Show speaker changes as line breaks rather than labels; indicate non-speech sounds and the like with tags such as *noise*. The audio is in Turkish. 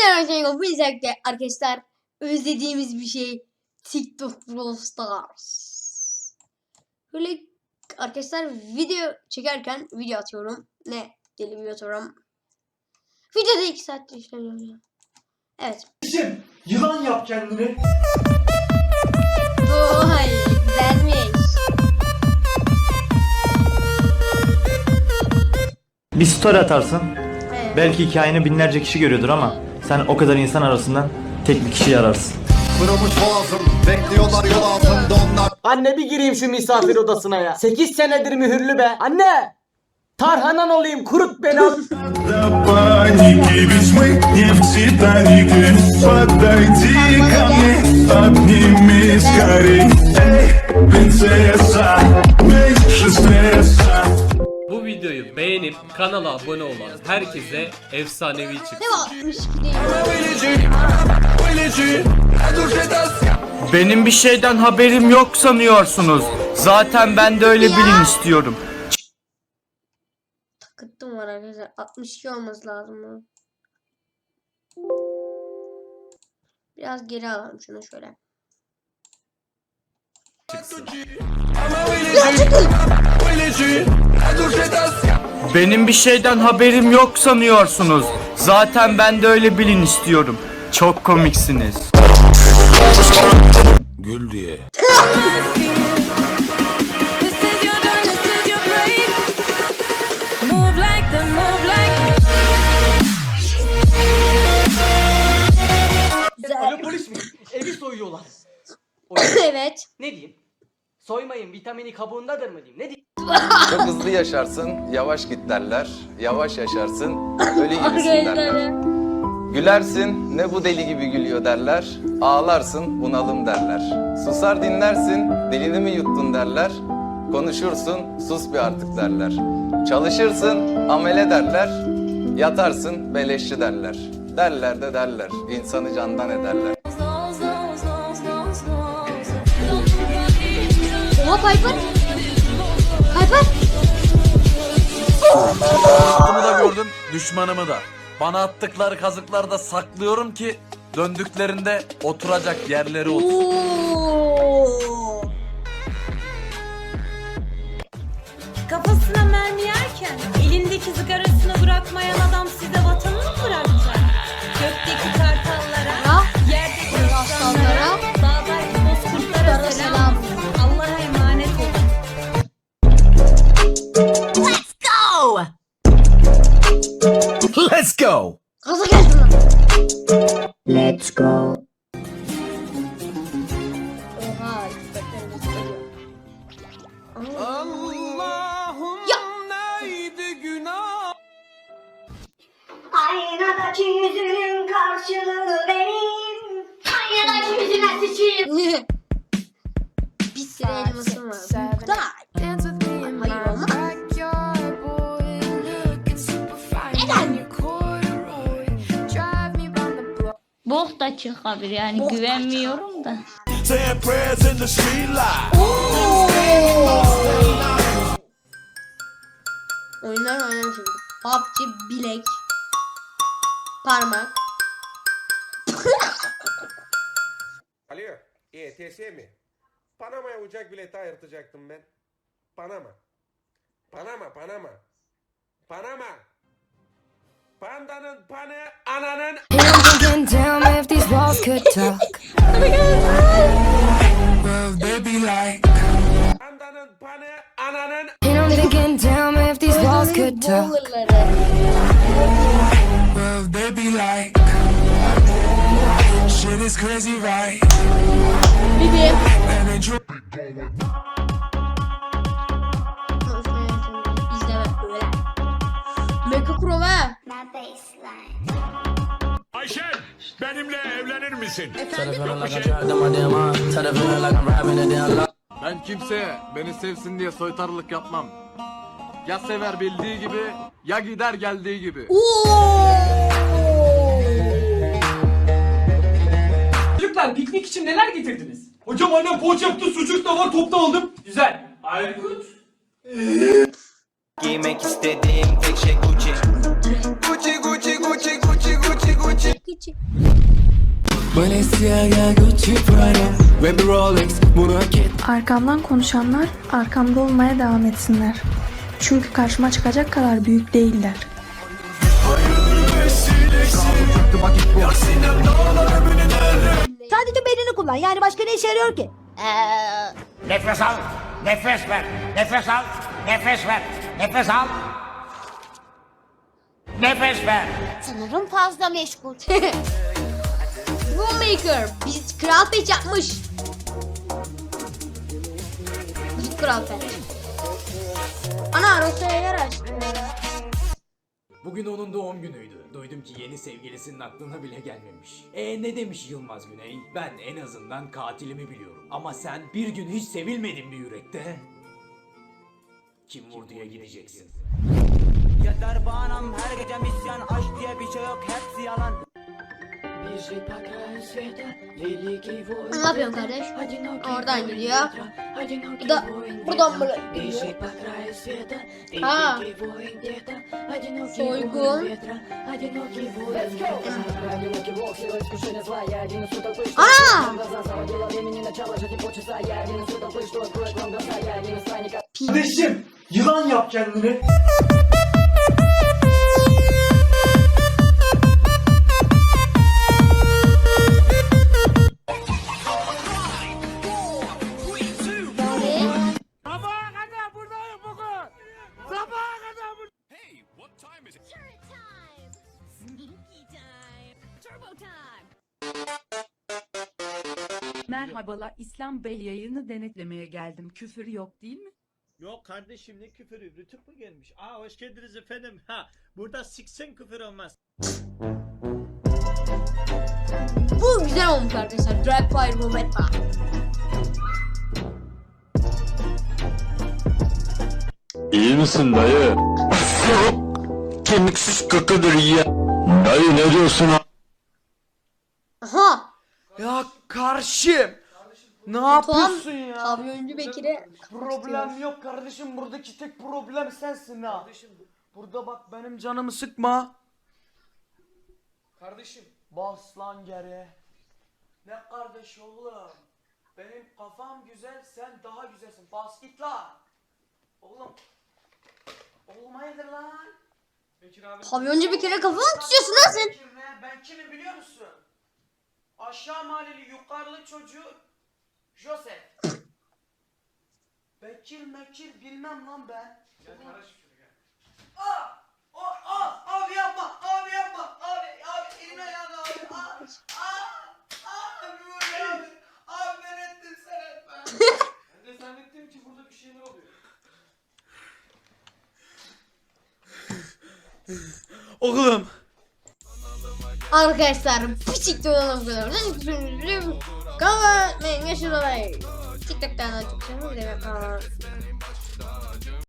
Hepinize geldiniz. Bu izlerken arkadaşlar özlediğimiz bir şey TikTok Brawl Stars. Böyle arkadaşlar video çekerken video atıyorum. Ne? Deli video atıyorum. Videoda 2 saattir işleniyor ya. Evet.
Bizim yılan yap kendini.
Vay güzelmiş.
Bir story atarsın. Belki hikayeni binlerce kişi görüyordur ama sen o kadar insan arasından tek bir kişiyi ararsın.
Kırılmış boğazım Bekliyorlar yol altında onlar
Anne bir gireyim şu misafir odasına ya. 8 senedir mühürlü be. Anne! Tarhanan olayım kurut beni al. *laughs*
паники, ведь мы не в Титанике Подойди
beğenip kanala abone olan herkese efsanevi çıksın.
Ne var? 62 değil.
Benim bir şeyden haberim yok sanıyorsunuz. Zaten ben de öyle bilin istiyorum.
Takıttım var arkadaşlar. 62 olması lazım bunun. Biraz geri alalım şunu şöyle.
çıksın.
Benim bir şeyden haberim yok sanıyorsunuz. Zaten ben de öyle bilin istiyorum. Çok komiksiniz.
Gül diye.
Alo polis mi? Evi soyuyorlar. *coughs*
evet.
Ne diyeyim? Soymayın vitamini kabuğundadır mı diyeyim? Ne diyeyim?
Çok hızlı yaşarsın, yavaş git derler. Yavaş yaşarsın, ölü gibisin derler. Gülersin, ne bu deli gibi gülüyor derler. Ağlarsın, bunalım derler. Susar dinlersin, dilini mi yuttun derler. Konuşursun, sus bir artık derler. Çalışırsın, amele derler. Yatarsın, beleşçi derler. Derler de derler, insanı candan ederler.
Oha Piper. Piper.
Dostumu da gördüm, düşmanımı da. Bana attıkları kazıklarda saklıyorum ki döndüklerinde oturacak yerleri olsun.
Oo.
Kafasına mermi yerken elindeki sigarasını bırakmayan adam size vatanı mı bırakacak? Gökteki kartallara,
go
Gaza geldim lan. Let's go. Oha. dikkatlerimiz geliyor.
Aynadaki yüzünün karşılığı benim. Aynadaki yüzüne sıçayım. *laughs*
Bir sürü elmasım var.
Da çıkabilir yani güvenmiyorum da.
Oyunlar oynamışım. PUBG, bilek, parmak.
Alo, ETS mi? Panama'ya uçak bileti ayırtacaktım ben. Panama. Panama, Panama. Panama. Hands down if
these walls could talk. Well, they be like.
And I'm thinking,
damn if these walls could talk.
Well, they be like. Shit is crazy, right?
BBM. Mega Pro ha.
Ayşen benimle evlenir misin?
Ben kimseye beni sevsin diye soytarılık yapmam. Ya sever bildiği gibi ya gider geldiği gibi.
Çocuklar piknik için neler getirdiniz? Hocam annem poğaça yaptı sucuk da var topta aldım. Güzel. Aykut.
Giymek istediğim tek şey Gucci.
Arkamdan konuşanlar arkamda olmaya devam etsinler. Çünkü karşıma çıkacak kadar büyük değiller.
Sadece beynini kullan. Yani başka ne işe yarıyor ki?
Nefes al, nefes ver, nefes al, nefes ver, nefes al Nefes ver
Sanırım fazla meşgul. *laughs*
Boommaker. Biz Kral Pet yapmış. Biz Kral Pet. Ana Rosa'ya yer açtı.
Bugün onun doğum günüydü. Duydum ki yeni sevgilisinin aklına bile gelmemiş. E ne demiş Yılmaz Güney? Ben en azından katilimi biliyorum. Ama sen bir gün hiç sevilmedin bir yürekte. Kim vurduya gideceksin.
Yeter bağnam her gece misyan aşk diye bir şey yok hepsi yalan.
Ne yapıyorsun kardeş? Oradan gidiyor. Bu da buradan böyle gidiyor. Ha. Soygun. Aa!
Kardeşim yılan yap kendini.
Merhabalar İslam Bey yayını denetlemeye geldim. Küfür yok değil mi?
Yok kardeşim ne küfürü rütük mü gelmiş? Aa hoş geldiniz efendim. Ha burada siksen küfür olmaz.
Bu güzel olmuş arkadaşlar. Drag Fire Momenta.
İyi misin dayı? Kemiksiz kakadır ya Dayı ne diyorsun
Aha.
Ya karşım. Ne yapıyorsun ya?
pavyoncu Bekir'e
Problem yok kardeşim buradaki tek problem sensin ha. Burada bak benim canımı sıkma. Kardeşim. Bas lan geri. Ne kardeş oğlum? Benim kafam güzel sen daha güzelsin. Bas git lan. Oğlum. Oğlum hayırdır lan? Bekir abi.
Pavyoncu Bekir'e kafa mı tutuyorsun lan sen?
Bekir ne? Ben kimim biliyor musun? Aşağı mahalleli yukarılı çocuğu Joseph. Bekir mekir bilmem lan ben. Gel kardeş şuraya gel. Aa! O, aa! Abi yapma! Abi yapma! Abi! Abi! Elini ayağını abi! Aa! Aa! Abi vur abi! Abi ben ettim sen etme! ben de zannettim ki burada bir şeyler oluyor. Oğlum!
Arkadaşlar bu çıktı olan bu kadar. Go 那应ね、面白い。TikTok であの、自分。